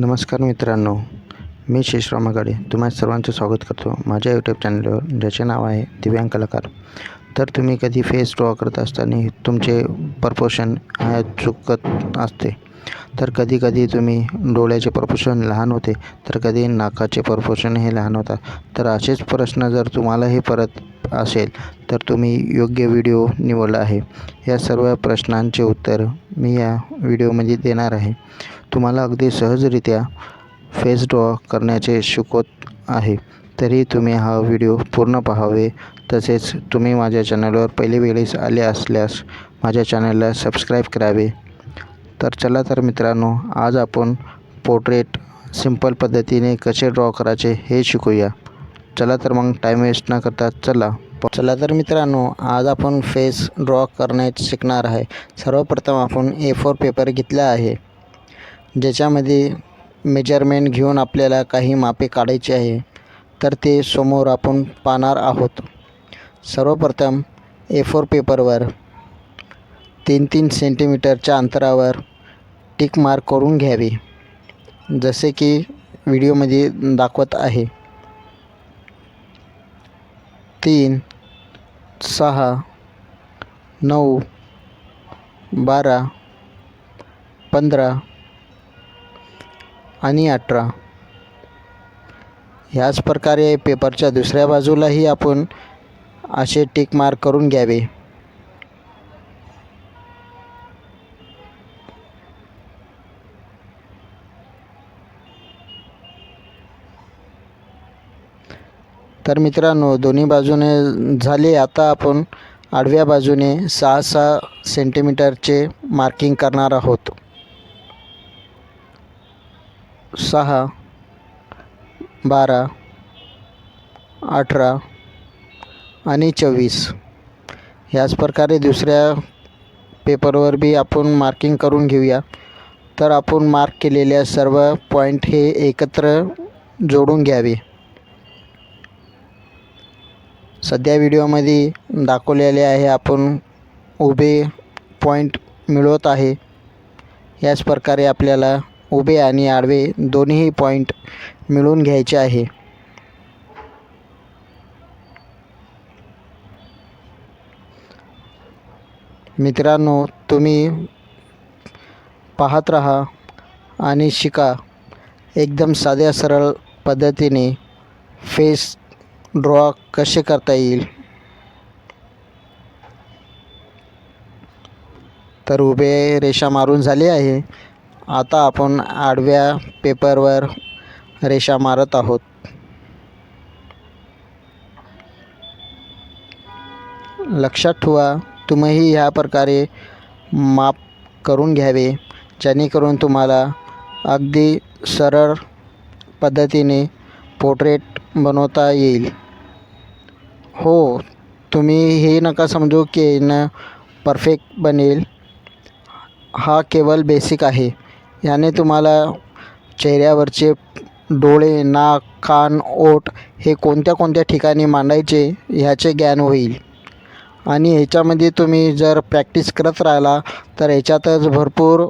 नमस्कार मित्रांनो मी शेषराव मगाडे तुम्हा सर्वांचं स्वागत करतो माझ्या यूट्यूब चॅनलवर ज्याचे नाव आहे दिव्यांग कलाकार. तर तुम्ही कधी फेस ड्रॉ करत असताना तुमचे प्रपोर्शन चुकत असते. तर कधीकधी तुम्ही डोळ्याचे प्रपोशन लहान होते तर कधी नाकाचे प्रपोशन हे लहान होतात. तर असेच प्रश्न जर तुम्हालाही परत असेल तर तुम्ही योग्य व्हिडिओ निवडला आहे. या सर्व प्रश्नांचे उत्तर मी या व्हिडिओमध्ये देणार आहे. तुम्हाला अगदी सहजरित्या फेस ड्रॉ करण्याचे शिकवत आहे. तरी तुम्ही हा व्हिडिओ पूर्ण पाहावे. तसेच तुम्ही माझ्या चॅनलवर पहिली वेळेस आले असल्यास माझ्या चॅनलला सबस्क्राईब करावे. तर चला तर मित्रांनो आज आपण पोर्ट्रेट सिंपल पद्धतीने कसे ड्रॉ करायचे हे शिकूया. चला तर मग टाईम वेस्ट न करता चला. चला तर मित्रांनो आज आपण फेस ड्रॉ करण्यात शिकणार आहे. सर्वप्रथम आपण ए फोर पेपर घेतला आहे. ज्याच्यामध्ये मेजरमेंट घेऊन आपल्याला काही मापे काढायची आहे. तर ते समोर आपण पाहणार आहोत. सर्वप्रथम ए फोर पेपरवर तीन तीन सेंटीमीटरच्या अंतरावर टिक मार्क करून घ्यावे. जसे की व्हिडिओमध्ये दाखवत आहे. तीन सहा नऊ बारा पंधरा आणि अठरा. ह्याच प्रकारे पेपरच्या दुसऱ्या बाजूलाही आपण असे टिक मार्क करून घ्यावे. तर मित्रांनो दोन्ही बाजूने झाले आता आपण आडव्या बाजूने सहा सहा सेंटीमीटरचे मार्किंग करणार आहोत. सहा बारा अठरा आणि चोवीस. ह्याच प्रकारे दुसऱ्या पेपरवर बी आपण मार्किंग करून घेऊया. तर आपण मार्क केलेल्या सर्व पॉईंट हे एकत्र जोडून घ्यावे. सध्या व्हिडिओमध्ये दाखवलेले आहे आपण उभे पॉईंट मिळवत आहे. याच प्रकारे आपल्याला उभे आणि आडवे दोन्ही पॉईंट मिळवून घ्यायचे आहे. मित्रांनो तुम्ही पाहत राहा आणि शिका. एकदम साध्या सरळ पद्धतीने फेस ड्रॉ कसे करता येईल? तर उभे रेषा मारून झाली आहे. आता आपण आडव्या पेपरवर रेषा मारत आहोत. लक्षात ठेवा तुम्हीही ह्या प्रकारे माप करून घ्यावे जेणेकरून तुम्हाला अगदी सरळ पद्धतीने पोर्ट्रेट बनवता येईल. हो तुम्ही हे नका समजू की न परफेक्ट बनेल. हा केवळ बेसिक आहे. याने तुम्हाला चेहऱ्यावरचे डोळे नाक कान ओठ हे कोणत्या कोणत्या ठिकाणी मांडायचे ह्याचे ज्ञान होईल. आणि ह्याच्यामध्ये तुम्ही जर प्रॅक्टिस करत राहिला तर ह्याच्यातच भरपूर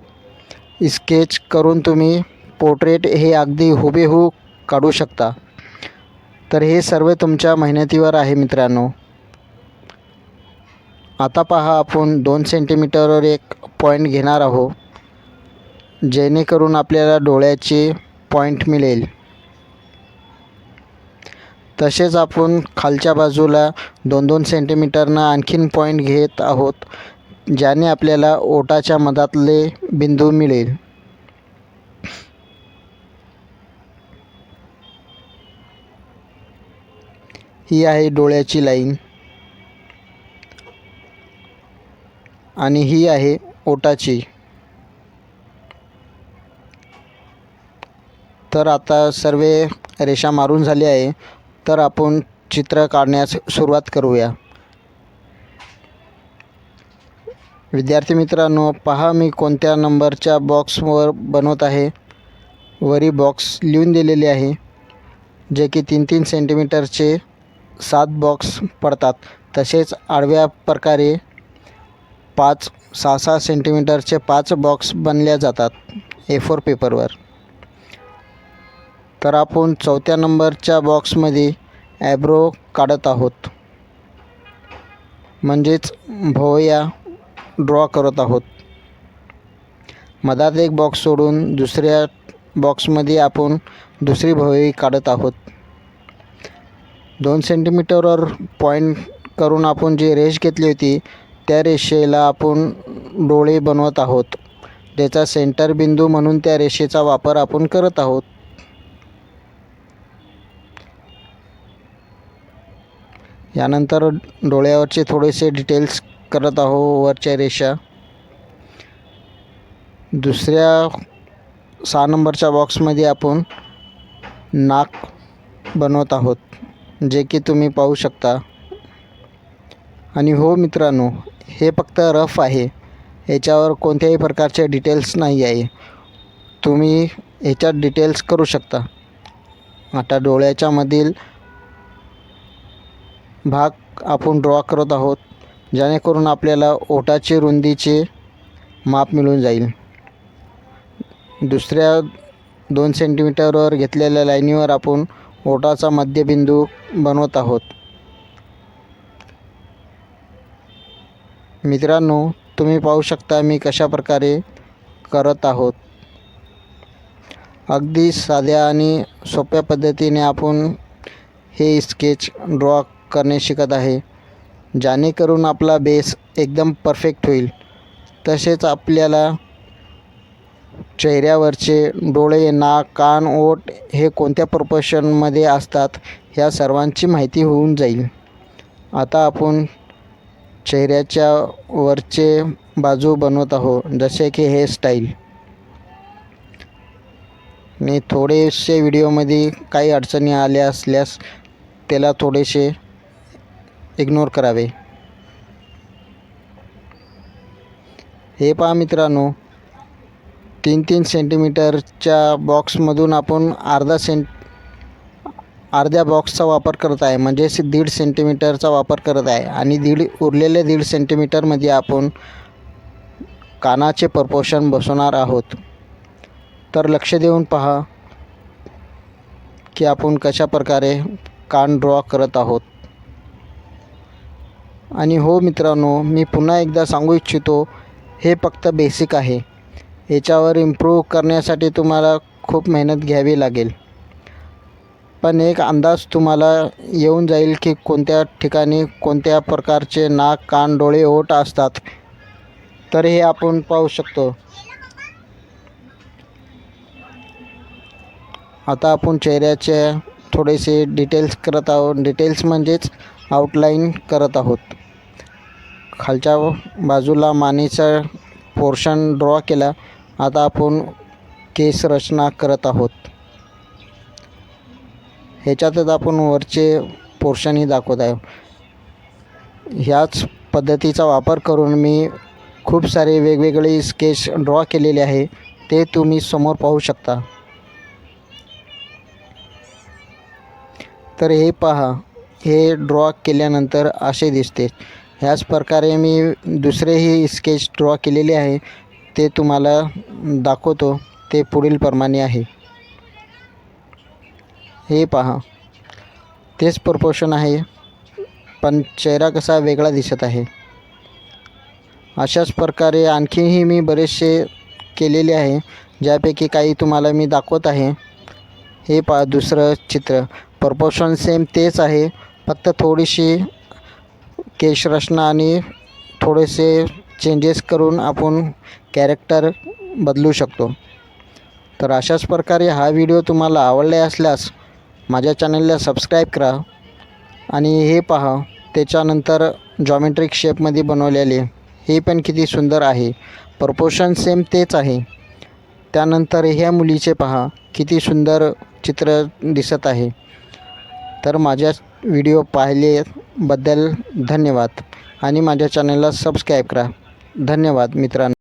स्केच करून तुम्ही पोर्ट्रेट हे अगदी हुबेहूब काढू शकता. तर हे सर्व तुमच्या मेहनतीवर आहे मित्रांनो. आता पहा आपण दोन सेंटीमीटरवर एक पॉईंट घेणार आहोत. जेणेकरून आपल्याला डोळ्याचे पॉईंट मिळेल. तसेच आपण खालच्या बाजूला दोन दोन सेंटीमीटरनं आणखीन पॉईंट घेत आहोत ज्याने आपल्याला ओटाच्या मधातले बिंदू मिळेल. ही आहे डोळ्याची लाईन. आणि ही आहे ओटाची तर आता सर्व रेषा मारून झाली आहे. तर आपण चित्र काढण्यास सुरुवात करूया. विद्यार्थी मित्रांनो पहा मी कोणत्या नंबरच्या बॉक्सवर बनवत आहे. वरी बॉक्स लिहून दिलेले आहे जे की तीन तीन सेंटीमीटरचे सात बॉक्स पडतात. तसेच आडव्या प्रकारे पाच सहा सहा सेंटीमीटरचे पाच बॉक्स बनल्या जातात ए फोर पेपरवर तर आपण चौथ्या नंबरच्या बॉक्समध्ये ॲब्रो काढत आहोत. म्हणजेच भोवया ड्रॉ करत आहोत. मधात एक बॉक्स सोडून दुसऱ्या बॉक्समध्ये आपण दुसरी भोवई काढत आहोत. दोन सेंटीमीटरवर पॉईंट करून आपण जी रेष घेतली होती त्या रेषेला आपण डोळे बनवत आहोत. त्याचा सेंटर बिंदू म्हणून त्या रेषेचा वापर आपण करत आहोत. यानंतर डोळ्यावरचे थोडेसे डिटेल्स करत आहो वरच्या रेषा. दुसऱ्या सहा नंबरच्या बॉक्समध्ये आपण नाक बनवत आहोत. जे की तुम्ही पाहू शकता. आणि हो मित्रांनो हे फक्त रफ आहे. याच्यावर कोणत्याही प्रकारचे डिटेल्स नाही आहे. तुम्ही ह्याच्यात डिटेल्स करू शकता. आता डोळ्याच्यामधील भाग आपण ड्रॉ करत आहोत जेणेकरून आपल्याला ओटाची रुंदीचे माप मिळून जाईल. दुसऱ्या दोन सेंटीमीटरवर घेतलेल्या लाईनीवर आपण ओटाचा मध्यबिंदू बनवत आहोत. मित्रांनो तुम्ही पाहू शकता मी कशा प्रकारे करत आहोत. अगदी साध्या आणि सोप्या पद्धतीने आपण हे स्केच ड्रॉ करणे शिकत आहे. जेणेकरून आपला बेस एकदम परफेक्ट होईल. तसेच आपल्याला चेहऱ्यावरचे डोळे नाक कान ओठ हे कोणत्या प्रोपोशनमध्ये असतात ह्या सर्वांची माहिती होऊन जाईल. आता आपण चेहऱ्याच्या वरचे बाजू बनवत आहोत जसे की हेअरस्टाईल आणि थोडेसे व्हिडिओमध्ये काही अडचणी आल्या असल्यास त्याला थोडेसे इग्नोर करावे. हे पहा मित्रांनो तीन तीन सेंटीमीटरच्या बॉक्समधून आपण अर्धा सेंट अर्ध्या बॉक्सचा वापर करत आहे. म्हणजेच दीड सेंटीमीटरचा वापर करत आहे. आणि दीड उरलेले दीड सेंटीमीटरमध्ये आपण कानाचे प्रपोशन बसवणार आहोत. तर लक्ष देऊन पहा की आपण कशा प्रकारे कान ड्रॉ करत आहोत. आणि हो मित्रांनो मी पुन्हा एकदा सांगू इच्छितो हे फक्त बेसिक आहे. याच्यावर इम्प्रूव्ह करण्यासाठी तुम्हाला खूप मेहनत घ्यावी लागेल. पण एक अंदाज तुम्हाला येऊन जाईल की कोणत्या ठिकाणी कोणत्या प्रकारचे नाक कान डोळे ओठ असतात. तर हे आपण पाहू शकतो. आता आपण चेहऱ्याचे थोडेसे डिटेल्स करत आहोत. डिटेल्स म्हणजेच आउटलाईन करत आहोत. खालच्या बाजूला मानेचा पोर्शन ड्रॉ केला. आता आपण केस रचना करत आहोत. ह्याच्यातच आपण वरचे पोर्शनही दाखवत आहे. ह्याच पद्धतीचा वापर करून मी खूप सारे वेगवेगळे स्केच ड्रॉ केलेले आहे. ते तुम्ही समोर पाहू शकता. तर हे पहा हे ड्रॉ केल्यानंतर असे दिसते. ह्याच प्रकारे मी दुसरेही स्केच ड्रॉ केलेले आहे. ते तुम्हाला दाखवतो. ते पुढीलप्रमाणे आहे. हे पहा. तेच प्रपोर्शन आहे. पण चेहरा कसा वेगळा दिसत आहे. अशाच प्रकारे आणखीही मी बरेचसे केलेले आहे. ज्यापैकी काही तुम्हाला मी दाखवत आहे. हे पहा दुसरं चित्र. प्रपोर्शन सेम तेच आहे. फक्त थोडीशी केशरचना आणि थोडेसे चेंजेस करून आपण कॅरेक्टर बदलू शकतो. तर अशाच प्रकारे हा व्हिडिओ तुम्हाला आवडले असल्यास माझ्या चॅनलला सबस्क्राईब करा आणि हे पहा त्याच्यानंतर जॉमेट्रिक शेपमध्ये बनवलेले हे पण किती सुंदर आहे. प्रपोशन सेम तेच आहे. त्यानंतर ह्या मुलीचे पहा किती सुंदर चित्र दिसत आहे. तर माझ्या व्हिडिओ पाहिलेबद्दल धन्यवाद आणि माझ्या चॅनलला सबस्क्राईब करा. धन्यवाद मित्रांनो.